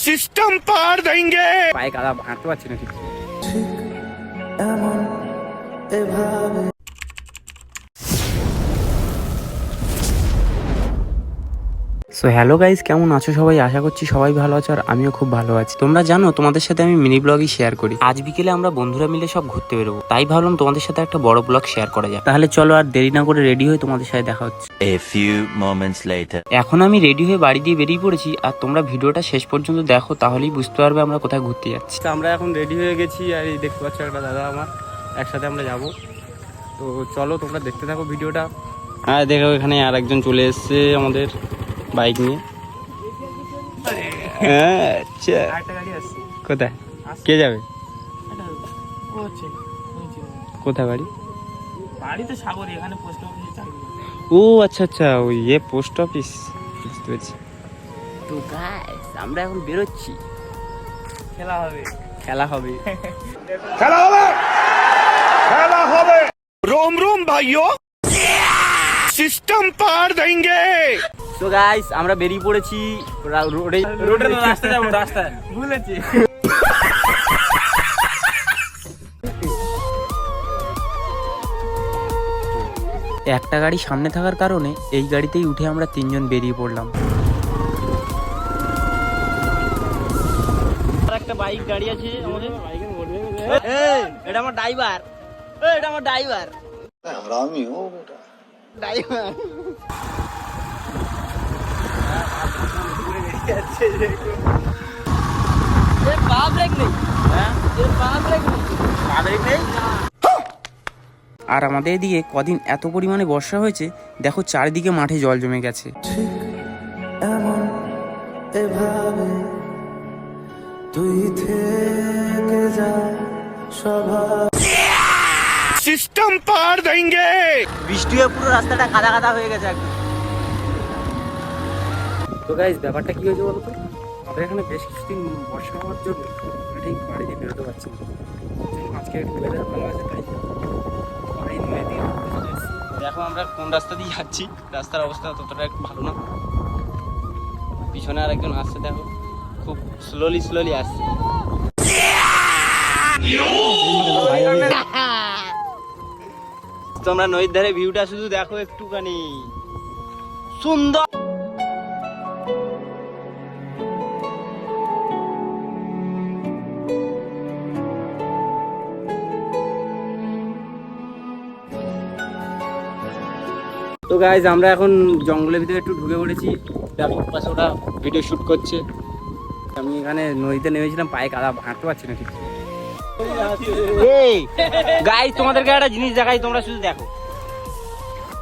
System পার দেঙ্গে পায়ে কাদা হাঁটতে পারছি না ঠিক এমন এভাবে সো হ্যালো গাইস কেমন আছো সবাই? আশা করছি সবাই ভালো আছো আর আমিও খুব ভালো আছি। তোমরা জানো তোমাদের সাথে আমি মিনি ব্লগই শেয়ার করি। আজ বিকেলে আমরা বন্ধুরা মিলে সব ঘুরতে বেরোবো। তাই ভাবলাম তোমাদের সাথে একটা বড় ব্লগ শেয়ার করা যায় তাহলে চলো আর দেরি না করে রেডি হয়ে তোমাদের সাথে দেখা হচ্ছে। A few moments later. এখন আমি রেডি হয়ে বাড়ি দিয়ে বেরিয়ে পড়েছি আর তোমরা ভিডিওটা শেষ পর্যন্ত দেখো তাহলেই বুঝতে পারবে আমরা কোথায় ঘুরতে যাচ্ছি। আমরা এখন রেডি হয়ে গেছি আর এই দেখতে পাচ্ছ একটা দাদা আমার একসাথে আমরা যাব। তো চলো তোমরা দেখতে থাকো ভিডিওটা। হ্যাঁ দেখো এখানে আর একজন চলে এসছে আমাদের। বাইক নিয়ে? আচ্ছা। কোথায়? কে যাবে? কোথায় বাড়ি? ও আচ্ছা আচ্ছা ওই ইয়ে পোস্ট অফিস বুঝতে পেরেছি। তো আমরা এখন বেরোচ্ছি। খেলা হবে। খেলা হবে। খেলা হবে! খেলা হবে! রোম রোম ভাইও সিস্টেম পার দেंगे তো গাইস আমরা বেরিয়ে পড়েছি। রোডে রোডের রাস্তা যাব রাস্তায়। ভুলেছি। একটা গাড়ি সামনে থাকার কারণে এই গাড়িতেই উঠে আমরা তিনজন বেরিয়ে পড়লাম। একটা বাইক গাড়ি আছে আমাদের। এটা আমার ড্রাইভার। এটা আমার ড্রাইভার। हरामी हो बेटा ড্রাইভার আর আমাদের এদিকে কদিন এত পরিমাণে বর্ষা হয়েছে দেখো চারিদিকে মাঠে জল জমে গেছে এমন এভাবে তুই থেকে যা স্বভাব सिस्टम पार देंगे বৃষ্টি হয়ে পুরো রাস্তাটা কাদা কাদা হয়ে গেছে একদম তো গাইজ ব্যাপারটা কি হয়েছে বলতো? আমাদের এখানে বেশ কিছুদিন বর্ষা হওয়ার জন্য ঠিক বাড়িতে বেরোতে পারছি না। আজকে ওয়েদার ভালো আছে, তাই। দেখো আমরা কোন রাস্তা দিয়ে যাচ্ছি, রাস্তার অবস্থা ততটা একটু ভালো না। পিছনে আর একজন আসছে, দেখো। খুব স্লোলি স্লোলি আসছে। তোমরা নদীর ধারে ভিউটা শুধু দেখো একটুখানি। সুন্দর! তো গাইজ আমরা এখন জঙ্গলের ভিতরে একটু ঢুকে পড়েছি। পাশে ওটা ভিডিও শ্যুট করছে। আমি এখানে নদীতে নেমেছিলাম পায়ে কাদা হাঁটতে পারছি না ঠিক। গাইজ তোমাদেরকে একটা জিনিস দেখাই তোমরা শুধু দেখো।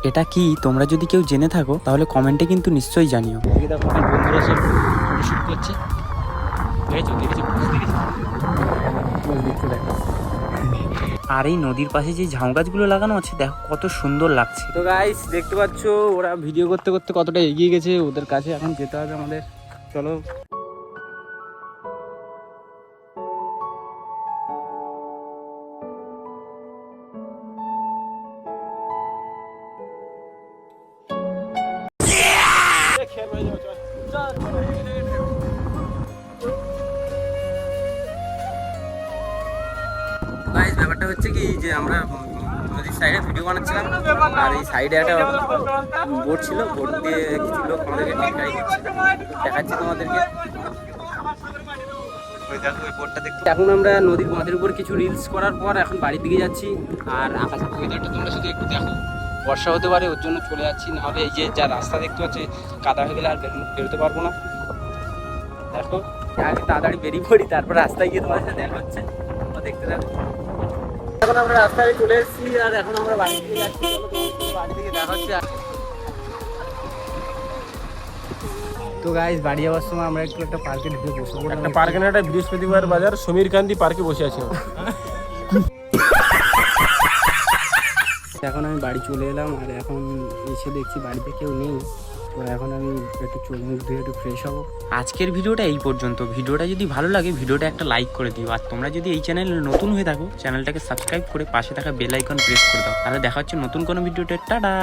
এটা কি? তোমরা যদি কেউ জেনে থাকো তাহলে কমেন্টে কিন্তু নিশ্চয়ই জানিও। দেখো বন্ধুরা সব শুট করছে। দেখেছ দেখেছ বুঝতে দেখো। আর এই নদীর পাশে যে ঝাউ গাছগুলো লাগানো আছে, দেখো কত সুন্দর লাগছে। তো গাইস দেখতে পাচ্ছ, ওরা ভিডিও করতে করতে কতটা এগিয়ে গেছে, ওদের কাছে এখন যেতে হবে আমাদের। চলো। গাইস ব্যাপারটা হচ্ছে কি, যে আমরা নদীর সাইডে ভিডিও বানাচ্ছিলাম, আর এই সাইডে একটা বোট ছিল বোট দিয়ে কিছু লোক আমাদেরকে টেকাই দেখাচ্ছি তোমাদেরকে। এখন আমরা নদীর বাঁধের উপর কিছু রিলস করার পর এখন বাড়ির দিকে যাচ্ছি, আর আকাশের ওয়েদারটা তোমরা শুধু একটু দেখো। বর্ষা হতে পারে, ওর জন্য চলে যাচ্ছি, না নাহলে এই যে যা রাস্তা দেখতে পাচ্ছি, কাদা হয়ে গেলে আর বেরোতে পারব না। দেখো, আগে তাড়াতাড়ি বেরিয়ে পড়ি, তারপর রাস্তায় গিয়ে তোমার সাথে দেখা হচ্ছে। দেখতে থাকো। আমরা রাস্তায় চলে এসেছি আর এখন আমরা বাড়ি থেকে যাচ্ছি। বাড়ি থেকে দেখা হচ্ছে তো গাইস বাড়ি যাওয়ার সময় আমরা একটু একটা পার্কে ঢুকে বসে পড়লাম একটা পার্কে না একটা বৃহস্পতিবার বাজার সমীর কান্তি পার্কে বসে আছি এখন আমি বাড়ি চলে এলাম আর এখন এসে দেখছি বাড়িতে কেউ নেই। তো এখন আমি একটু চোখ মুখ ধুয়ে একটু ফ্রেশ হব। আজকের ভিডিওটা এই পর্যন্ত। ভিডিওটা যদি ভালো লাগে, ভিডিওটা একটা লাইক করে দিও। আর তোমরা যদি এই চ্যানেলে নতুন হয়ে থাকো চ্যানেলটাকে সাবস্ক্রাইব করে পাশে থাকা বেল আইকন প্রেস করে দাও। তাহলে দেখা হচ্ছে নতুন কোনো ভিডিওটা টাটা!